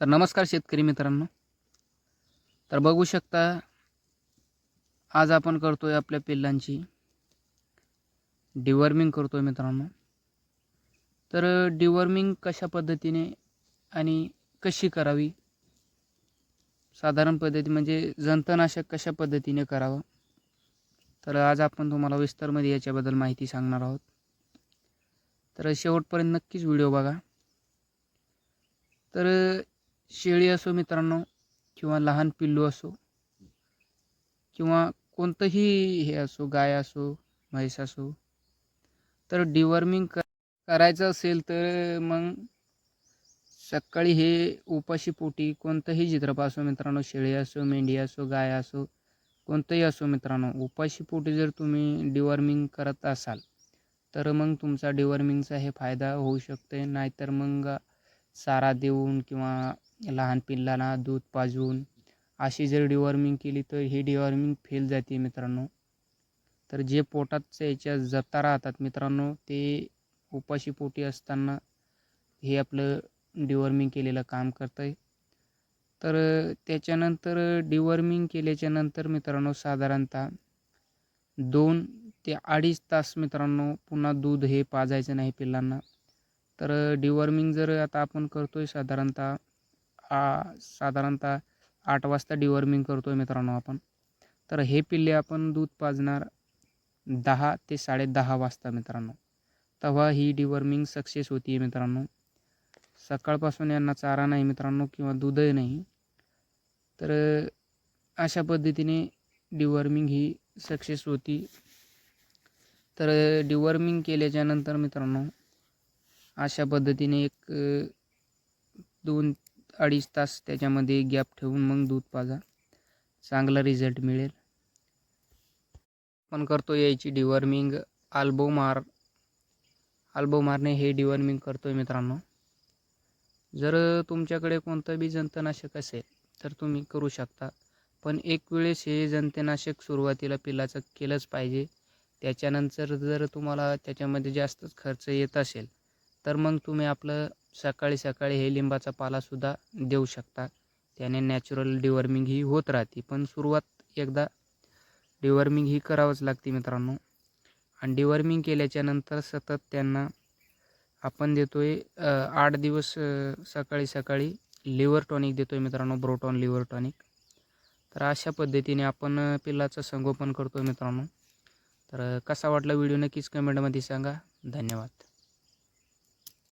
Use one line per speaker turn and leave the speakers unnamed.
तर नमस्कार शेतकरी मित्रांनो. तर बघू शकता आज आपण करतो आहे आपल्या पिल्लांची डिवर्मिंग आहे मित्रांनो. तर डिवर्मिंग कशा पद्धतीने आणि कशी करावी? साधारण पद्धती म्हणजे जंतनाशक कशा पद्धतीने करावं? तर आज आपण तुम्हाला विस्तारमध्ये याच्याबद्दल माहिती सांगणार आहोत. तर शेवटपर्यंत नक्कीच व्हिडिओ बघा. तर शेळी असो मित्रांनो किंवा लहान पिल्लू असो किंवा कोणतंही हे असो गाय असो म्हैस असो तर डिवर्मिंग कर करायचं असेल तर मग सकाळी हे उपाशी पोटी कोणतंही चित्रप असो मित्रांनो शेळी असो मेंढी असो गाय असो कोणतंही असो मित्रांनो उपाशी पोटी जर तुम्ही डिवॉर्मिंग करत असाल तर मग तुमचा डिवॉर्मिंगचा हे फायदा होऊ शकते नाहीतर मग चारा देऊन किंवा लहान पिल्लांना दूध पाजवून अशी जर डिवॉर्मिंग केली तर ही डिवॉर्मिंग फेल जाते मित्रांनो. तर जे पोटात याच्या जता राहतात मित्रांनो ते उपाशी पोटी असताना हे आपलं डिवॉर्मिंग केलेलं काम करतं आहे तर त्याच्यानंतर डिवॉर्मिंग केल्याच्यानंतर मित्रांनो साधारणतः दोन ते अडीच तास मित्रांनो पुन्हा दूध हे पाजायचं नाही पिल्लांना. तर डिवॉर्मिंग जर आता आपण करतो आहे साधारणतः आ साधारणतः आठ वाजता डिवॉर्मिंग करतो आहे मित्रांनो आपण. तर हे पिल्ले आपण दूध पाजणार दहा ते साडेदहा वाजता मित्रांनो. तेव्हा ही डिवॉर्मिंग सक्सेस होती आहे मित्रांनो. सकाळपासून यांना चारा नाही मित्रांनो किंवा दूधही नाही. तर अशा पद्धतीने डिवॉर्मिंग ही सक्सेस होती. तर डिवॉर्मिंग केल्याच्यानंतर मित्रांनो अशा पद्धतीने एक दोन अडीच तास त्याच्यामध्ये गॅप ठेवून मग दूध पाजा. चांगला रिझल्ट मिळेल. आपण करतो याची मार आल्बोमार आल्बोमारने हे डिवॉर्मिंग करतो आहे मित्रांनो. जर तुमच्याकडे कोणतं बी जंतनाशक असेल तर तुम्ही करू शकता. पण एक वेळेस हे जंतनाशक सुरुवातीला पिलाचं केलंच पाहिजे. त्याच्यानंतर जर तुम्हाला त्याच्यामध्ये जास्तच खर्च येत असेल तर मग तुम्ही आपलं सकाळी सकाळी हे लिंबाचा पालासुद्धा देऊ शकता. त्याने नॅचरल डिवर्मिंग ही होत राहते. पण सुरुवात एकदा डिवर्मिंग ही करावंच लागते मित्रांनो. आणि डिवर्मिंग केल्याच्यानंतर सतत त्यांना आपण देतो आहे आठ दिवस सकाळी सकाळी लिव्हर टॉनिक देतो आहे मित्रांनो ब्रोटॉन लिव्हर टॉनिक तर अशा पद्धतीने आपण पिल्लाचं संगोपन करतो आहे मित्रांनो. तर कसा वाटला व्हिडिओ नक्कीच कमेंटमध्ये सांगा. धन्यवाद.